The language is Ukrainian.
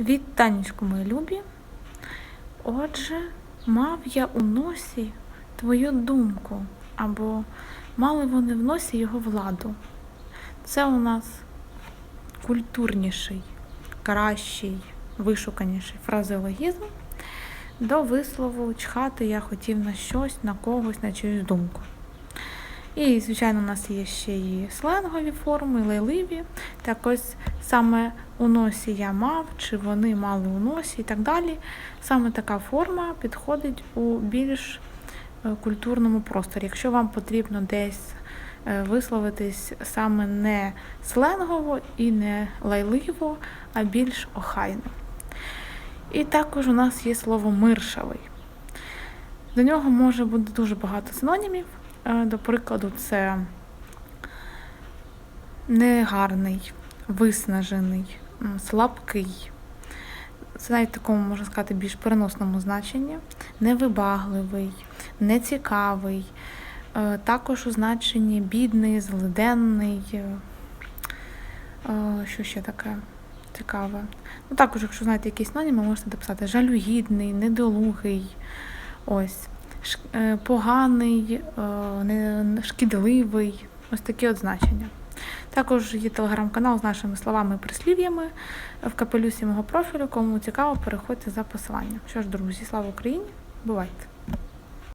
Вітанечко, мої любі. Отже, мав я у носі твою думку, або мали вони в носі його владу. Це у нас культурніший, кращий, вишуканіший фразеологізм до вислову чхати я хотів на щось, на когось, на чиюсь думку. І, звичайно, у нас є ще і сленгові форми, лайливі. Так ось саме у носі я мав, чи вони мали у носі і так далі. Саме така форма підходить у більш е, культурному просторі. Якщо вам потрібно десь е, висловитись саме не сленгово і не лайливо, а більш охайно. І також у нас є слово миршавий. До нього може бути дуже багато синонімів. Е, До прикладу, це негарний, виснажений, слабкий. Це навіть такому, можна сказати, більш переносному значенні. Невибагливий, нецікавий. Е, Також у значенні бідний, злиденний. е, Що ще таке цікаве? Ну, також, якщо знаєте якісь синоніми, можете написати жалюгідний, недолугий. Ось поганий, е, шкідливий, ось такі от значення. Також є телеграм-канал з нашими словами і прислів'ями в капелюсі мого профілю. Кому цікаво, переходьте за посиланням. Що ж, друзі, слава Україні! Бувайте!